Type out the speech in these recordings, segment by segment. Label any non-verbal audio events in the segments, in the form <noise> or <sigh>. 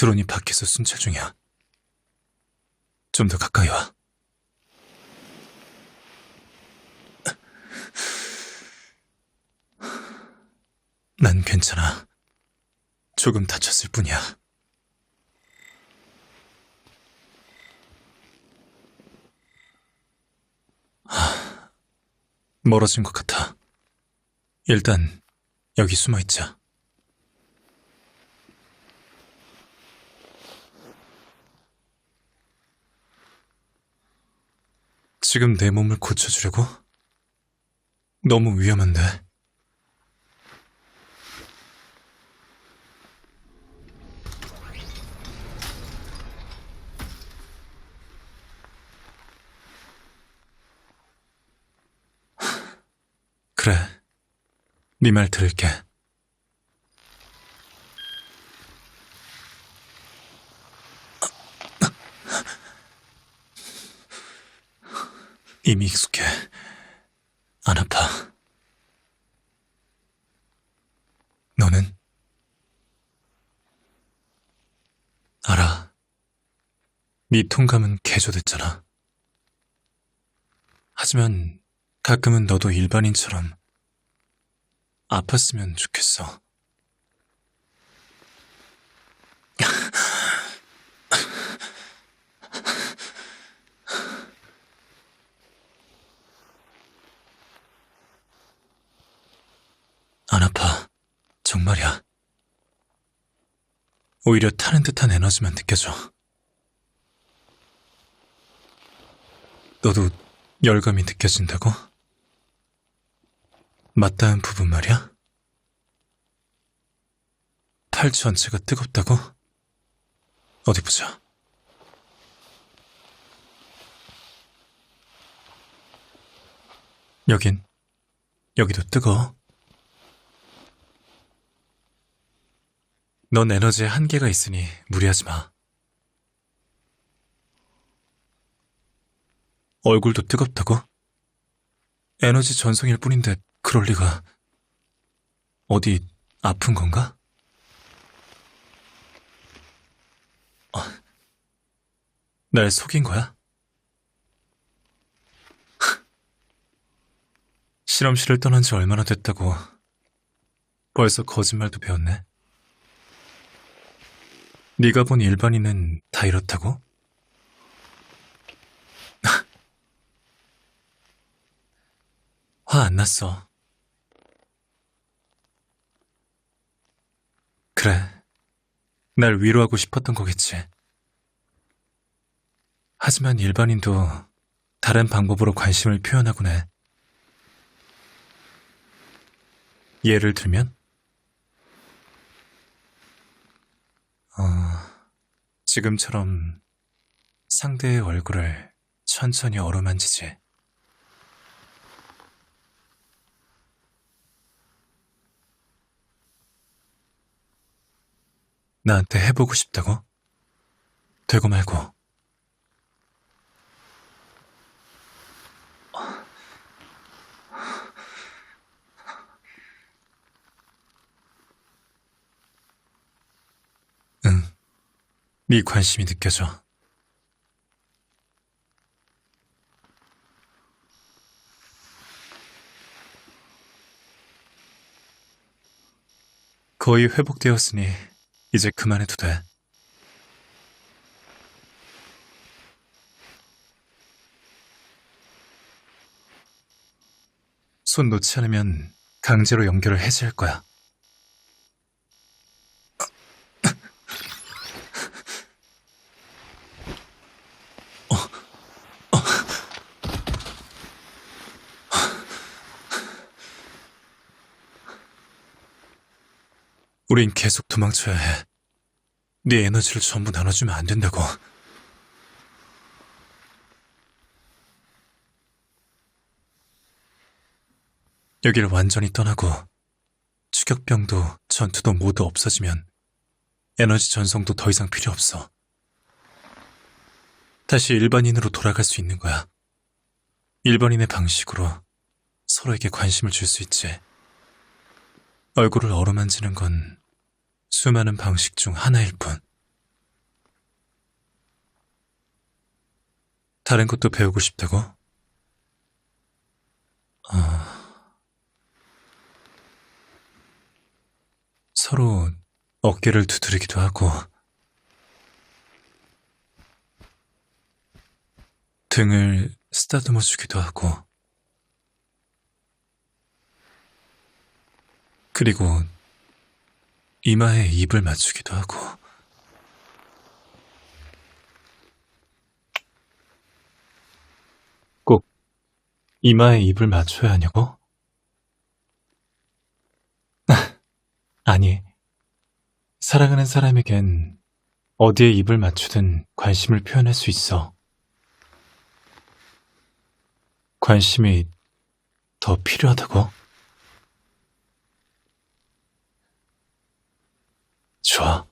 드론이 밖에서 순찰 중이야. 좀 더 가까이 와. 난 괜찮아. 조금 다쳤을 뿐이야. 하, 멀어진 것 같아. 일단 여기 숨어 있자. 지금 내 몸을 고쳐주려고? 너무 위험한데. 그래. 네 말 들을게. 이미 익숙해. 안 아파. 너는? 알아. 네 통감은 개조됐잖아. 하지만 가끔은 너도 일반인처럼 아팠으면 좋겠어. <laughs> 안 아파. 정 말이야. 오히려 타는 듯한 에너지만 느껴져. 너도 열감이 느껴진다고? 맞닿은 부분 말이야? 팔 전체가 뜨겁다고? 어디 보자. 여긴, 여기도 뜨거워. 넌 에너지에 한계가 있으니 무리하지 마. 얼굴도 뜨겁다고? 에너지 전송일 뿐인데 그럴 리가. 어디 아픈 건가? 어, 날 속인 거야? <laughs> 실험실을 떠난 지 얼마나 됐다고. 벌써 거짓말도 배웠네. 네가 본 일반인은 다 이렇다고? <laughs> 화 안 났어. 그래. 날 위로하고 싶었던 거겠지. 하지만 일반인도 다른 방법으로 관심을 표현하곤 해. 예를 들면? 어, 지금처럼 상대의 얼굴을 천천히 어루만지지. 나한테 해보고 싶다고? 되고 말고. 네 관심이 느껴져. 거의 회복되었으니 이제 그만해도 돼. 손 놓지 않으면 강제로 연결을 해제할 거야. 우린 계속 도망쳐야 해. 네 에너지를 전부 나눠주면 안 된다고. 여기를 완전히 떠나고 추격병도 전투도 모두 없어지면 에너지 전송도 더 이상 필요 없어. 다시 일반인으로 돌아갈 수 있는 거야. 일반인의 방식으로 서로에게 관심을 줄 수 있지. 얼굴을 어루만지는 건 수많은 방식 중 하나일 뿐. 다른 것도 배우고 싶다고? 아... 서로 어깨를 두드리기도 하고, 등을 쓰다듬어 주기도 하고, 그리고 이마에 입을 맞추기도 하고, 꼭 이마에 입을 맞춰야 하냐고? <laughs> 아니, 사랑하는 사람에겐 어디에 입을 맞추든 관심을 표현할 수 있어. 관심이 더 필요하다고? 좋아.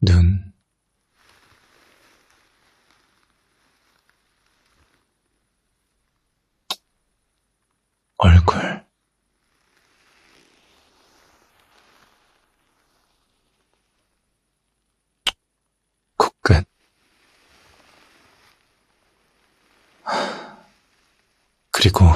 눈. 얼굴. 코끝. 그리고